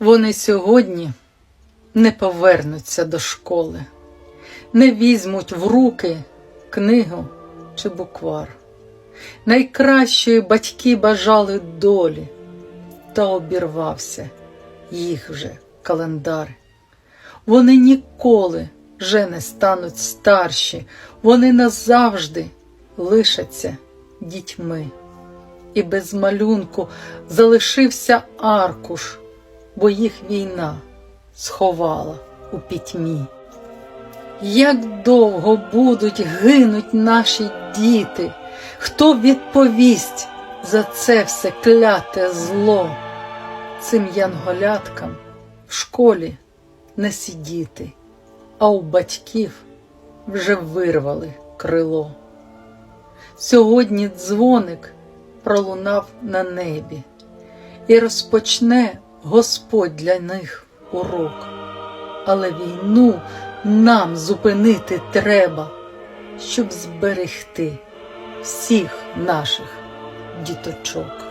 Вони сьогодні не повернуться до школи, не візьмуть в руки книгу чи буквар. Найкращої батьки бажали долі, та обірвався їх вже календар. Вони ніколи вже не стануть старші, вони назавжди лишаться дітьми. І без малюнку залишився аркуш, бо їх війна сховала у пітьмі. Як довго будуть гинуть наші діти, хто відповість за це все кляте зло? Цим янголяткам в школі не сидіти, а у батьків вже вирвали крило. Сьогодні дзвоник пролунав на небі, і розпочне Господь для них урок. Але війну нам зупинити треба, щоб зберегти всіх наших діточок.